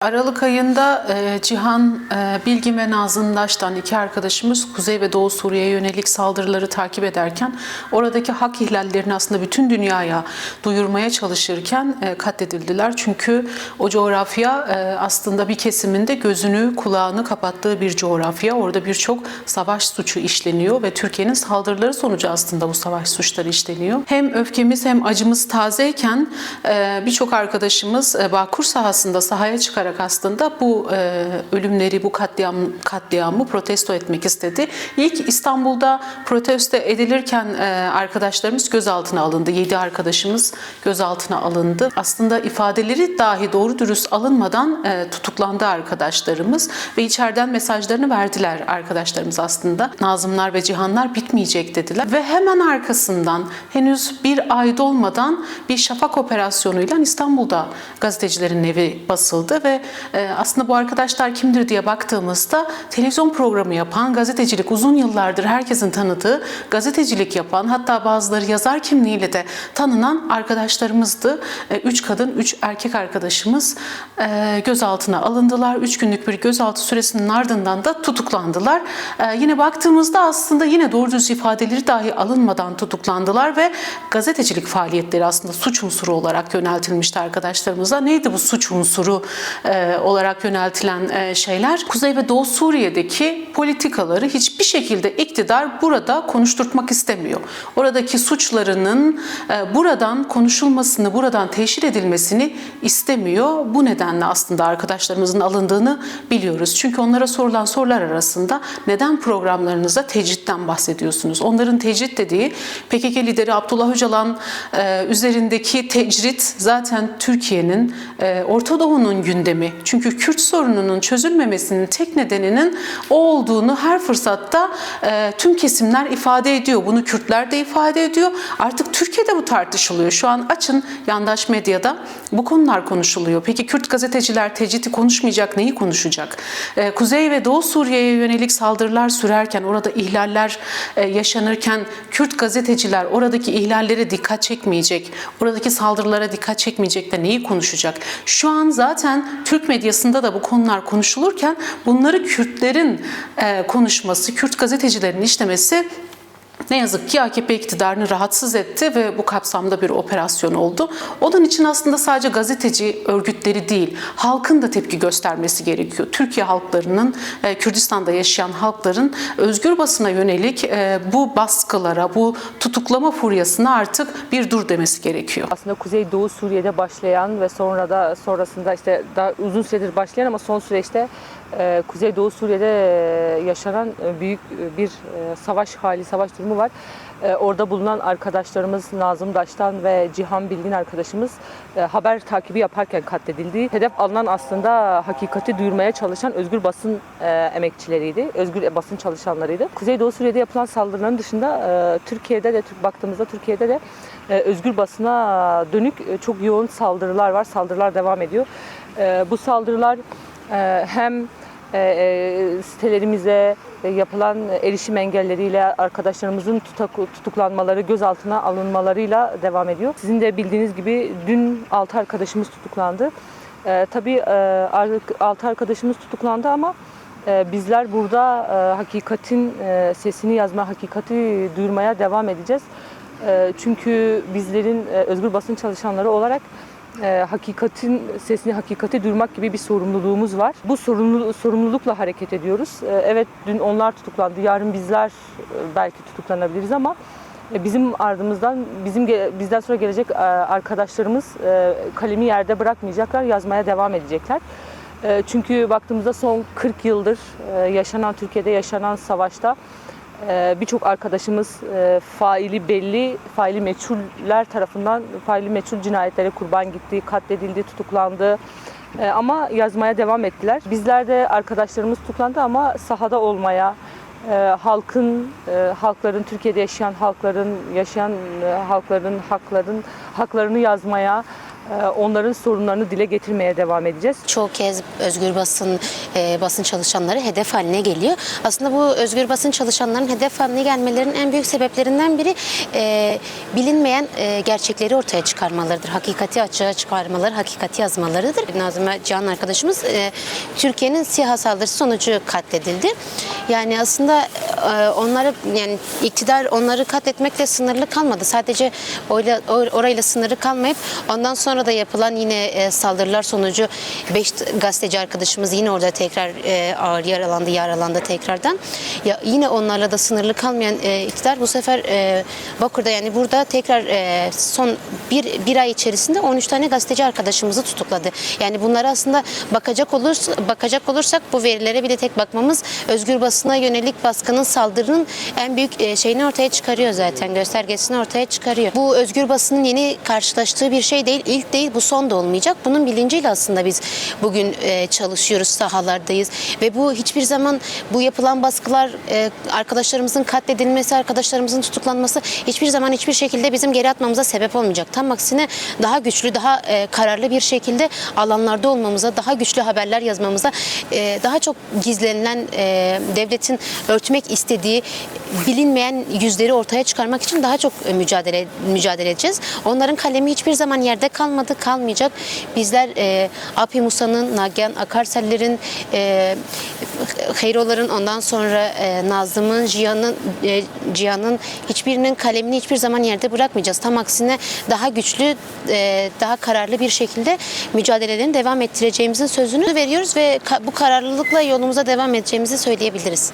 Aralık ayında e, Cihan e, Bilgin ve Nazım Daş'tan iki arkadaşımız Kuzey ve Doğu Suriye'ye yönelik saldırıları takip ederken oradaki hak ihlallerini aslında bütün dünyaya duyurmaya çalışırken e, katledildiler. Çünkü o coğrafya e, aslında bir kesiminde gözünü kulağını kapattığı bir coğrafya. Orada birçok savaş suçu işleniyor ve Türkiye'nin saldırıları sonucu aslında bu savaş suçları işleniyor. Hem öfkemiz hem acımız tazeyken e, birçok arkadaşımız e, Bağkur sahasında sahaya çıkarak aslında bu e, ölümleri, bu katliam katliamı protesto etmek istedi. İlk İstanbul'da protesto edilirken e, arkadaşlarımız gözaltına alındı. 7 arkadaşımız gözaltına alındı. Aslında ifadeleri dahi doğru dürüst alınmadan e, tutuklandı arkadaşlarımız ve içeriden mesajlarını verdiler arkadaşlarımız aslında. Nazımlar ve Cihanlar bitmeyecek dediler ve hemen arkasından henüz bir ay dolmadan bir şafak operasyonuyla İstanbul'da gazetecilerin evi basıldı ve e, aslında bu arkadaşlar kimdir diye baktığımızda televizyon programı yapan, gazetecilik uzun yıllardır herkesin tanıdığı, gazetecilik yapan hatta bazıları yazar kimliğiyle de tanınan arkadaşlarımızdı. E, Üç kadın, üç erkek arkadaşımız e, gözaltına alındılar. Üç günlük bir gözaltı süresinin ardından da tutuklandılar. E, Yine baktığımızda aslında yine doğru düz ifadeleri dahi alınmadan tutuklandılar ve gazetecilik faaliyetleri aslında suç unsuru olarak yöneltilmişti arkadaşlarımıza. Neydi bu suç unsuru olarak yöneltilen e, şeyler? Kuzey ve Doğu Suriye'deki politikaları hiçbir şekilde iktidar burada konuşturtmak istemiyor. Oradaki suçlarının e, buradan konuşulmasını, buradan teşhir edilmesini istemiyor. Bu nedenle aslında arkadaşlarımızın alındığını biliyoruz. Çünkü onlara sorulan sorular arasında neden programlarınızda tecritten bahsediyorsunuz? Onların tecrit dediği PKK lideri Abdullah Öcalan e, üzerindeki tecrit zaten Türkiye'nin e, Orta Doğu'nun gündemi. Çünkü Kürt sorununun çözülmemesinin tek nedeninin o olduğunu her fırsatta e, tüm kesimler ifade ediyor. Bunu Kürtler de ifade ediyor. Artık Türkiye'de bu tartışılıyor. Şu an açın yandaş medyada bu konular konuşuluyor. Peki Kürt gazeteciler tecriti konuşmayacak neyi konuşacak? E, Kuzey ve Doğu Suriye'ye yönelik saldırılar sürerken, orada ihlaller e, yaşanırken Kürt gazeteciler oradaki ihlallere dikkat çekmeyecek, oradaki saldırılara dikkat çekmeyecek de neyi konuşacak? Şu an zaten Türk medyasında da bu konular konuşulurken bunları Kürtlerin e, konuşması, Kürt gazetecilerin işlemesi ne yazık ki AKP iktidarını rahatsız etti ve bu kapsamda bir operasyon oldu. Onun için aslında sadece gazeteci örgütleri değil, halkın da tepki göstermesi gerekiyor. Türkiye halklarının, e, Kürdistan'da yaşayan halkların özgür basına yönelik e, bu baskılara, bu tutuklama furyasına artık bir dur demesi gerekiyor. Aslında Kuzey Doğu Suriye'de başlayan ve sonra da sonrasında işte daha uzun süredir başlayan ama son süreçte e, Kuzey Doğu Suriye'de e, yaşanan e, büyük e, bir savaş hali, savaş durumu var. E, orada bulunan arkadaşlarımız Nazım Daş'tan ve Cihan Bilgin arkadaşımız haber takibi yaparken katledildi. Hedef alınan aslında hakikati duyurmaya çalışan özgür basın emekçileriydi, özgür basın çalışanlarıydı. Kuzey Doğu Suriye'de yapılan saldırıların dışında Türkiye'de de baktığımızda Türkiye'de de özgür basına dönük çok yoğun saldırılar var. Saldırılar devam ediyor. Bu saldırılar hem e, e, sitelerimize e, yapılan erişim engelleriyle arkadaşlarımızın tutuklanmaları, gözaltına alınmalarıyla devam ediyor. Sizin de bildiğiniz gibi dün 6 arkadaşımız tutuklandı. E, tabii e, ar- altı arkadaşımız tutuklandı ama bizler burada hakikatin sesini yazma, hakikati duyurmaya devam edeceğiz. Çünkü bizlerin özgür basın çalışanları olarak e, hakikatin sesini, hakikati duyurmak gibi bir sorumluluğumuz var. Bu sorumlu, sorumlulukla hareket ediyoruz. E, evet dün onlar tutuklandı, yarın bizler e, belki tutuklanabiliriz ama e, bizim ardımızdan, bizim bizden sonra gelecek e, arkadaşlarımız kalemi yerde bırakmayacaklar, yazmaya devam edecekler. Çünkü baktığımızda son 40 yıldır yaşanan, Türkiye'de yaşanan savaşta birçok arkadaşımız e, faili belli, faili meçhuller tarafından faili meçhul cinayetlere kurban gitti, katledildi, tutuklandı. Ee, ama yazmaya devam ettiler. Bizler de arkadaşlarımız tutuklandı ama sahada olmaya, e, halkın, e, halkların, Türkiye'de yaşayan halkların, yaşayan halkların hakların haklarını yazmaya, onların sorunlarını dile getirmeye devam edeceğiz. çoğu kez özgür basın e, basın çalışanları hedef haline geliyor. Aslında bu özgür basın çalışanların hedef haline gelmelerinin en büyük sebeplerinden biri e, bilinmeyen e, gerçekleri ortaya çıkarmalarıdır. Hakikati açığa çıkarmaları, hakikati yazmalarıdır. Nazım Cihan arkadaşımız e, Türkiye'nin SİHA saldırısı sonucu katledildi. Yani aslında e, onları yani iktidar onları katletmekle sınırlı kalmadı. Sadece oyla, or- orayla sınırlı kalmayıp ondan sonra da yapılan yine e, saldırılar sonucu 5 gazeteci arkadaşımız yine orada tekrar e, ağır yaralandı, yaralandı tekrardan. Ya yine onlarla da sınırlı kalmayan e, iktidar bu sefer e, Bakır'da yani burada tekrar son bir, bir ay içerisinde 13 tane gazeteci arkadaşımızı tutukladı. Yani bunlara aslında bakacak olursa, bakacak olursak bu verilere bile tek bakmamız özgür basına yönelik baskının saldırının en büyük şeyini ortaya çıkarıyor zaten göstergesini ortaya çıkarıyor. Bu özgür basının yeni karşılaştığı bir şey değil, ilk değil, bu son da olmayacak. Bunun bilinciyle aslında biz bugün e, çalışıyoruz, sahalardayız ve bu hiçbir zaman bu yapılan baskılar, e, arkadaşlarımızın katledilmesi, arkadaşlarımızın tutuklanması hiçbir zaman hiçbir şekilde bizim geri atmamıza sebep olmayacak. Tam aksine daha güçlü, daha e, kararlı bir şekilde alanlarda olmamıza, daha güçlü haberler yazmamıza, daha çok gizlenilen devletin örtmek istediği bilinmeyen yüzleri ortaya çıkarmak için daha çok mücadele mücadele edeceğiz. Onların kalemi hiçbir zaman yerde kalmadı, kalmayacak. Bizler e, Api Musa'nın, Nagihan Akarseller'in, e, Hayroların ondan sonra e, Nazım'ın, Cihan'ın, e, Cihan'ın hiçbirinin kalemini hiçbir zaman yerde bırakmayacağız. Tam aksine daha güçlü, e, daha kararlı bir şekilde mücadelelerini devam ettireceğimizin sözünü veriyoruz ve ka- bu kararlılıkla yolumuza devam edeceğimizi söyleyebiliriz.